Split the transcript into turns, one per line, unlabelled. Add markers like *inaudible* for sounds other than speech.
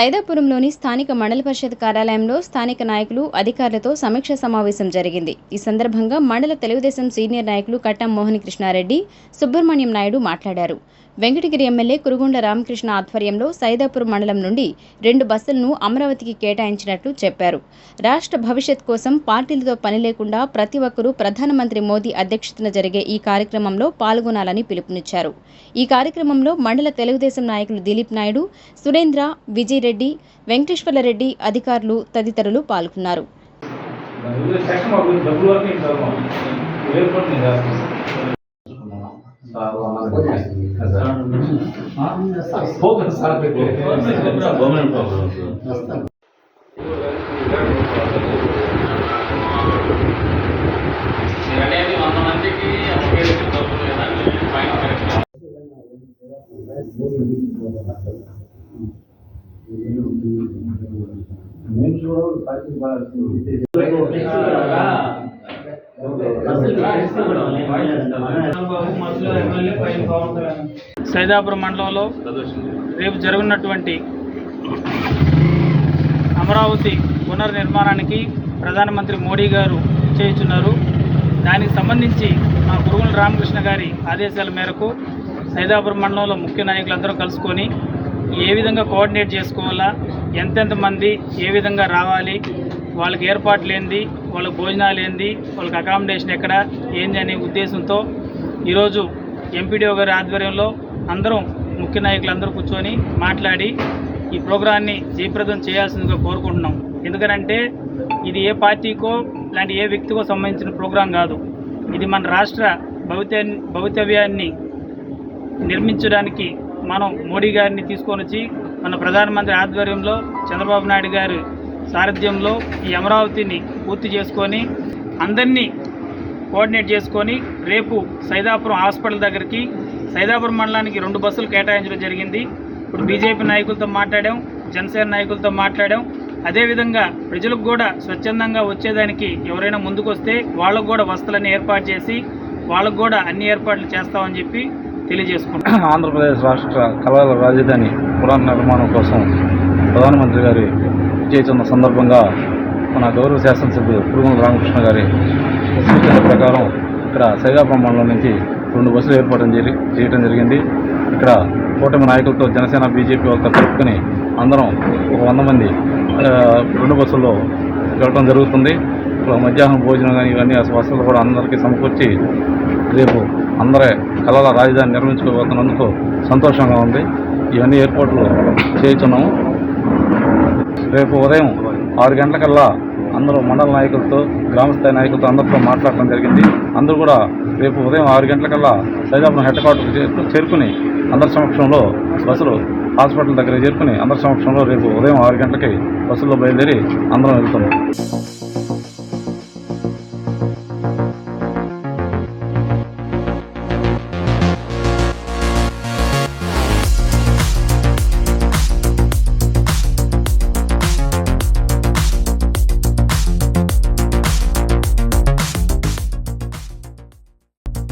సైదాపురంలోని స్థానిక మండల పరిషత్ కార్యాలయంలో స్థానిక నాయకులు అధికారులతో సమీక్ష సమావేశం జరిగింది. ఈ సందర్భంగా మండల తెలుగుదేశం సీనియర్ నాయకులు కట్టం మోహన్ కృష్ణారెడ్డి సుబ్రహ్మణ్యం నాయుడు మాట్లాడారు. వెంకటగిరి ఎమ్మెల్యే కురుగుండ రామకృష్ణ ఆధ్వర్యంలో సైదాపురం మండలం నుండి రెండు బస్సులను అమరావతికి కేటాయించినట్లు చెప్పారు. రాష్ట్ర భవిష్యత్ కోసం పార్టీలతో పని లేకుండా ప్రతి ఒక్కరూ ప్రధానమంత్రి మోదీ అధ్యక్షతన జరిగే ఈ కార్యక్రమంలో పాల్గొనాలని పిలుపునిచ్చారు. ఈ కార్యక్రమంలో మండల తెలుగుదేశం నాయకులు దిలీప్ నాయుడు సురేంద్ర విజయ్ రెడ్డి వెంకటేశ్వర్లరెడ్డి అధికారులు తదితరులు పాల్గొన్నారు.
నేను
సైదాపురం మండలంలో రేపు జరగనున్నటువంటి అమరావతి పునర్నిర్మాణానికి ప్రధానమంత్రి మోడీ గారు చేయుచున్నారు. దానికి సంబంధించి మా గురుగుల రామకృష్ణ గారి ఆదేశాల మేరకు సైదాపురం మండలంలో ముఖ్య నాయకులందరూ కలుసుకొని ఏ విధంగా కోఆర్డినేట్ చేసుకోవాలా ఎంతెంత మంది ఏ విధంగా రావాలి వాళ్ళకి ఏర్పాట్లు ఏంది వాళ్ళకి భోజనాలు ఏంది వాళ్ళకి అకామిడేషన్ ఎక్కడ ఏంది అనే ఉద్దేశంతో ఈరోజు ఎంపీడీఓ గారి ఆధ్వర్యంలో అందరం ముఖ్య నాయకులందరూ కూర్చొని మాట్లాడి ఈ ప్రోగ్రాన్ని జయప్రదం చేయాల్సిందిగా కోరుకుంటున్నాం. ఎందుకనంటే ఇది ఏ పార్టీకో లాంటి ఏ వ్యక్తికో సంబంధించిన ప్రోగ్రాం కాదు. ఇది మన రాష్ట్ర భవిత భవితవ్యాన్ని నిర్మించడానికి మనం మోడీ గారిని తీసుకొని వచ్చి మన ప్రధానమంత్రి ఆధ్వర్యంలో చంద్రబాబు నాయుడు గారి సారథ్యంలో ఈ అమరావతిని పూర్తి చేసుకొని అందరినీ కోఆర్డినేట్ చేసుకొని రేపు సైదాపురం హాస్పిటల్ దగ్గరికి సైదాపురం మండలానికి రెండు బస్సులు కేటాయించడం జరిగింది. ఇప్పుడు బీజేపీ నాయకులతో మాట్లాడాం జనసేన నాయకులతో మాట్లాడాం. అదేవిధంగా ప్రజలకు కూడా స్వచ్ఛందంగా వచ్చేదానికి ఎవరైనా ముందుకొస్తే వాళ్ళకు కూడా వసతులన్నీ ఏర్పాటు చేసి వాళ్ళకు కూడా అన్ని ఏర్పాట్లు చేస్తామని చెప్పి తెలియజేసుకుంటాం *clears throat*
ఆంధ్రప్రదేశ్ రాష్ట్ర కళల రాజధాని పురాణ నిర్మాణం కోసం ప్రధానమంత్రి గారి చేస్తున్న సందర్భంగా మన గౌరవ శాసనసభ్యులు పురుగుల రామకృష్ణ గారి సూచన ప్రకారం ఇక్కడ సైదాపురం నుంచి రెండు బస్సులు ఏర్పాటు జరి చేయడం జరిగింది. ఇక్కడ కూటమి నాయకులతో జనసేన బీజేపీ వాళ్ళతో కలుపుకొని అందరం ఒక వంద మంది రెండు బస్సుల్లో వెళ్ళడం జరుగుతుంది. ఇప్పుడు మధ్యాహ్నం భోజనం కానీ ఇవన్నీ ఆ వసతులు కూడా అందరికీ సమకూర్చి రేపు అందరే కళల రాజధాని నిర్మించుకోబోతున్నందుకు సంతోషంగా ఉంది. ఇవన్నీ ఏర్పాట్లు చేస్తున్నాము రేపు ఉదయం ఆరు గంటలకల్లా అందరూ మండల నాయకులతో గ్రామస్థాయి నాయకులతో అందరితో మాట్లాడడం జరిగింది. అందరూ కూడా రేపు ఉదయం ఆరు గంటలకల్లా సైదాపురం హెడ్ క్వార్టర్కి చేరుకుని అందరి సమక్షంలో బస్సులు హాస్పిటల్ దగ్గర చేరుకుని అందరి సమక్షంలో రేపు ఉదయం ఆరు గంటలకి బస్సుల్లో బయలుదేరి అందరం వెళ్తున్నాం.